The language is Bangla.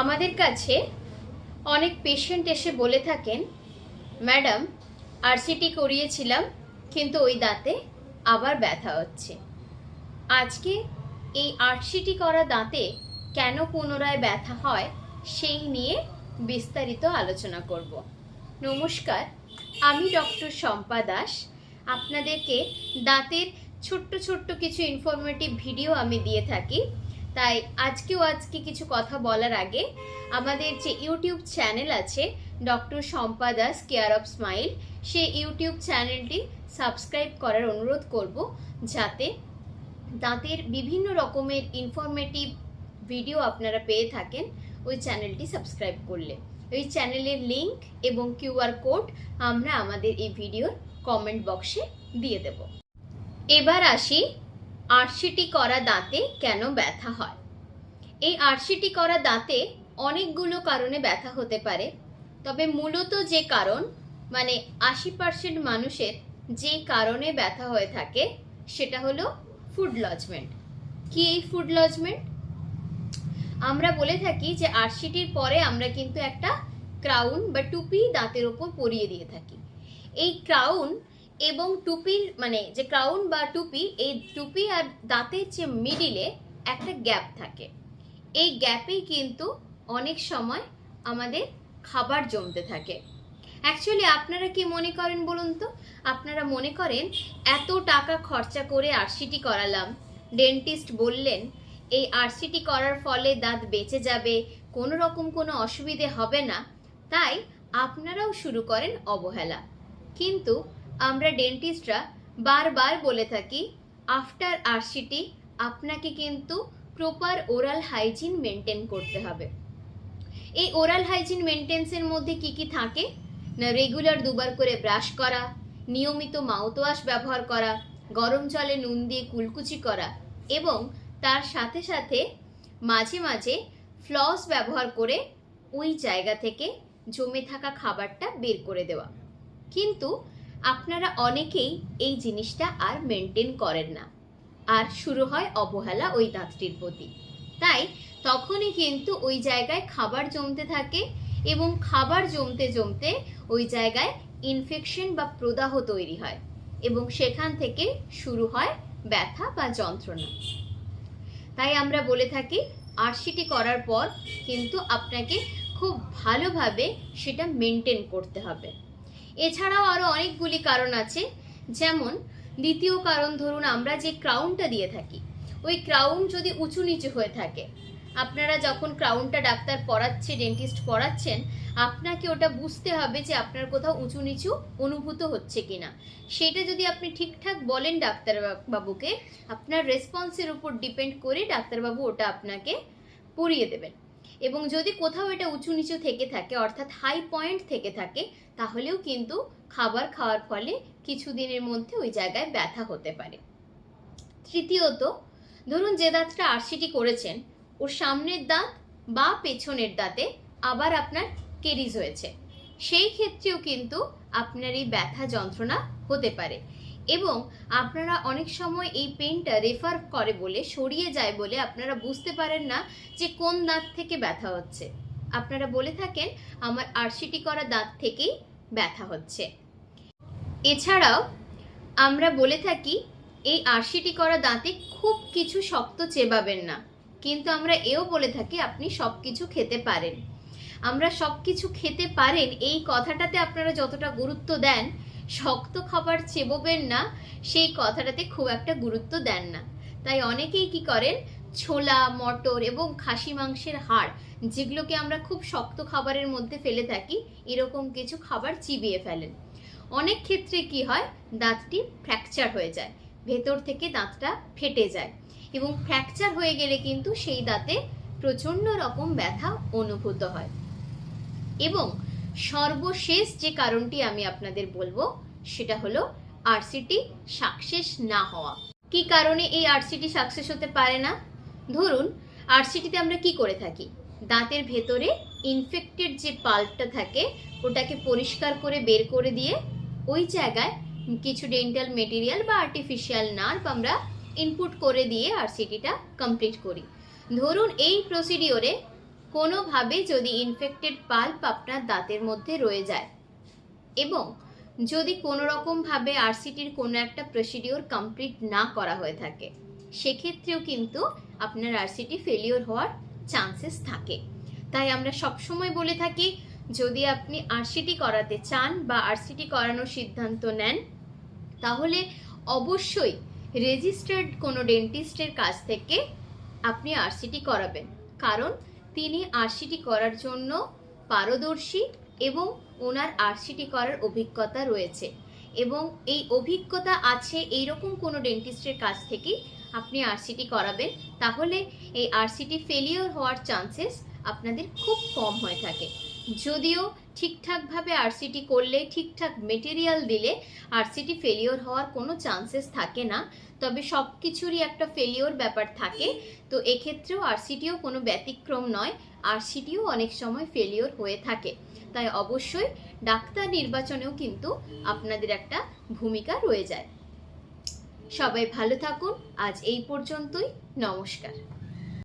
আমাদের কাছে অনেক পেশেন্ট এসে বলে থাকেন, ম্যাডাম আরসিটি করিয়েছিলাম, কিন্তু ওই দাঁতে আবার ব্যথা হচ্ছে। আজকে এই আরসিটি করা দাঁতে কেন পুনরায় ব্যথা হয়, সেই নিয়ে বিস্তারিত আলোচনা করব। নমস্কার, আমি ডক্টর শম্পা দাস। আপনাদেরকে দাঁতের ছোট্ট ছোট্ট কিছু ইনফরমেটিভ ভিডিও আমি দিয়ে থাকি। তাই আজকেও আজকে কিছু কথা বলার আগে আমাদের যে ইউটিউব চ্যানেল আছে doctor Shampa Das care of smile say YouTube চ্যানেলটি সাবস্ক্রাইব করার অনুরোধ করব যাতে দাঁতের বিভিন্ন রকমের ইনফরমেটিভ ভিডিও আপনারা পেয়ে থাকেন ওই চ্যানেলটি সাবস্ক্রাইব করলে। ওই চ্যানেলের লিংক এবং কিউআর কোড আমরা আমাদের এই ভিডিওর কমেন্ট বক্সে দিয়ে দেব। এবার আসি আরসিটি করা দাঁতে কেন ব্যথা হয়? এই আরসিটি করা দাঁতে অনেকগুলো কারণে ব্যথা হতে পারে, তবে মূলত যে কারণ মানে আশি পার্সেন্ট মানুষের যে কারণে ব্যথা হয়ে থাকে, সেটা হলো ফুড লজমেন্ট কি এই ফুড লজমেন্ট আমরা বলে থাকি যে আরসিটির পরে আমরা কিন্তু একটা ক্রাউন বা টুপি দাঁতের ওপর পরিয়ে দিয়ে থাকি। এই ক্রাউন এবং টুপির মানে যে ক্রাউন বা টুপি, এই টুপি আর দাঁতের যে মিডিলে একটা গ্যাপ থাকে। এই গ্যাপেই কিন্তু অনেক সময় আমাদের খাবার জমতে থাকে। অ্যাকচুয়ালি আপনারা কি মনে করেন বলুন তো? আপনারা মনে করেন এত টাকা খরচা করে আরসিটি করালাম ডেন্টিস্ট বললেন, এই আরসিটি করার ফলে দাঁত বেঁচে যাবে, কোনো রকম কোনো অসুবিধে হবে না। তাই আপনারাও শুরু করেন অবহেলা। কিন্তু আমরা ডেন্টিস্টরা বারবার বলে থাকি আফটার আরসিটি আপনাকে কিন্তু প্রপার ওরাল হাইজিন মেনটেন করতে হবে। এই ওরাল হাইজিন মেনটেন্সের মধ্যে কি কি থাকে? না রেগুলার দুবার করে ব্রাশ করা, নিয়মিত মাউথওয়াশ ব্যবহার করা, গরম জলে নুন দিয়ে কুলকুচি করা এবং তার সাথে সাথে মাঝে মাঝে ফ্লস ব্যবহার করে ওই জায়গা থেকে জমে থাকা খাবারটা বের করে দেওয়া। কিন্তু আপনারা অনেকেই এই জিনিসটা আর মেনটেন করেন না। আর শুরু হয় অবহেলা ওই দাঁতটির প্রতি। তাই তখনই কিন্তু ওই জায়গায় খাবার জমতে থাকে এবং খাবার জমতে জমতে ওই জায়গায় ইনফেকশন বা প্রদাহ তৈরি হয় এবং সেখান থেকে শুরু হয় ব্যথা বা যন্ত্রণা। তাই আমরা বলে থাকি আরসিটি করার পর কিন্তু আপনাকে খুব ভালোভাবে সেটা মেনটেন করতে হবে। এছাড়াও আরও অনেকগুলি কারণ আছে। যেমন, দ্বিতীয় কারণ ধরুন আমরা যে ক্রাউনটা দিয়ে থাকি, ওই ক্রাউন যদি উঁচু নিচু হয়ে থাকে, আপনারা যখন ক্রাউনটা ডাক্তার পড়াচ্ছে ডেন্টিস্ট পড়াচ্ছেন আপনাকে ওটা বুঝতে হবে যে আপনার কোথাও উঁচু নিচু অনুভূত হচ্ছে কিনা। সেটা যদি আপনি ঠিকঠাক বলেন ডাক্তার বাবুকে আপনার রেসপন্সের উপর ডিপেন্ড করে ডাক্তারবাবু ওটা আপনাকে পরিয়ে দেবেন। এবং যদি কোথাও এটা উঁচু নিচু থেকে থাকে, অর্থাৎ হাই পয়েন্ট থেকে থাকে, তাহলেও কিন্তু খাবার খাওয়ার ফলে কিছুদিনের মধ্যে ওই জায়গায় ব্যথা হতে পারে। তৃতীয়ত, ধরুন যে দাঁতটা আরসিটি করেছেন, ওর সামনের দাঁত বা পেছনের দাঁতে আবার আপনার কেরিজ হয়েছে। সেই ক্ষেত্রেও কিন্তু আপনার এই ব্যথা যন্ত্রণা হতে পারে। এবং আপনারা অনেক সময় এই পেনটা রেফার করে বলে, সরিয়ে যায় বলে আপনারা বুঝতে পারেন না যে কোন দাঁত থেকে ব্যথা হচ্ছে। আপনারা বলে থাকেন, আমার আরসিটি করা দাঁত থেকেই ব্যথা হচ্ছে। এছাড়াও আমরা বলে থাকি, এই আরসিটি করা দাঁতে খুব কিছু শক্ত চেবাবেন না। কিন্তু আমরা এও বলে থাকি, আপনি সব কিছু খেতে পারেন। আমরা সব কিছু খেতে পারেন, এই কথাটাতে আপনারা যতটা গুরুত্ব দেন শক্ত খাবার চেববেন না, সেই কথাটাতে খুব একটা গুরুত্ব দেন না। তাই অনেকেই কি করেন? ছোলা, মটর এবং খাসি মাংসের হাড়, যেগুলোকে আমরা খুব শক্ত খাবারের মধ্যে ফেলে থাকি, এরকম কিছু খাবার চিবিয়ে ফেলেন। অনেক ক্ষেত্রে কি হয়? দাঁতটি ফ্র্যাকচার হয়ে যায়, ভেতর থেকে দাঁতটা ফেটে যায় এবং ফ্র্যাকচার হয়ে গেলে কিন্তু সেই দাঁতে প্রচণ্ড রকম ব্যথা অনুভূত হয়। এবং সর্বশেষ যে কারণটি আমি আপনাদের বলব, সেটা হলো আরসিটি সাকসেস না হওয়া। কি কারণে এই আরসিটি সাকসেস হতে পারে না? ধরুন আরসিটিতে আমরা কি করে থাকি? দাঁতের ভেতরে ইনফেক্টেড যে পাল্পটা থাকে, ওটাকে পরিষ্কার করে বের করে দিয়ে ওই জায়গায় কিছু ডেন্টাল মেটেরিয়াল বা আর্টিফিশিয়াল নার্ভ আমরা ইনপুট করে দিয়ে আরসিটিটা কমপ্লিট করি। ধরুন, এই প্রসিডিওরে কোনোভাবে যদি ইনফেক্টেড পাল্প আপনার দাঁতের মধ্যে রয়ে যায় এবং যদি কোনো রকমভাবে আরসিটির কোনো একটা প্রসিডিওর কমপ্লিট না করা হয়ে থাকে, সেক্ষেত্রেও কিন্তু আপনার আরসিটি ফেলিওর হওয়ার চান্সেস থাকে। তাই আমরা সবসময় বলে থাকি, যদি আপনি আরসিটি করাতে চান বা আরসিটি করানোর সিদ্ধান্ত নেন, তাহলে অবশ্যই রেজিস্টার্ড কোনো ডেন্টিস্টের কাছ থেকে আপনি আরসিটি করাবেন। কারণ তিনি আরসিটি করার জন্য পারদর্শী এবং ওনার আরসিটি করার অভিজ্ঞতা রয়েছে। এবং এই অভিজ্ঞতা আছে এইরকম কোনো ডেন্টিস্টের কাছ থেকে আপনি আরসিটি করাবেন, তাহলে এই আরসিটি ফেলিওর হওয়ার চান্সেস আপনাদের খুব কম হয়ে থাকে। যদিও ঠিকঠাকভাবে আরসিটি করলে, ঠিকঠাক মেটেরিয়াল দিলে আরসিটি ফেলিওর হওয়ার কোনো চান্সেস থাকে না। তবে সব কিছুরই একটা ফেলিওর ব্যাপার থাকে। তো এক্ষেত্রেও আরসিটিও কোনো ব্যতিক্রম নয়। আরসিটিও অনেক সময় ফেলিওর হয়ে থাকে। তাই অবশ্যই ডাক্তার নির্বাচনেও কিন্তু আপনাদের একটা ভূমিকা রয়ে যায়। সবাই ভালো থাকুন। আজ এই পর্যন্তই। নমস্কার।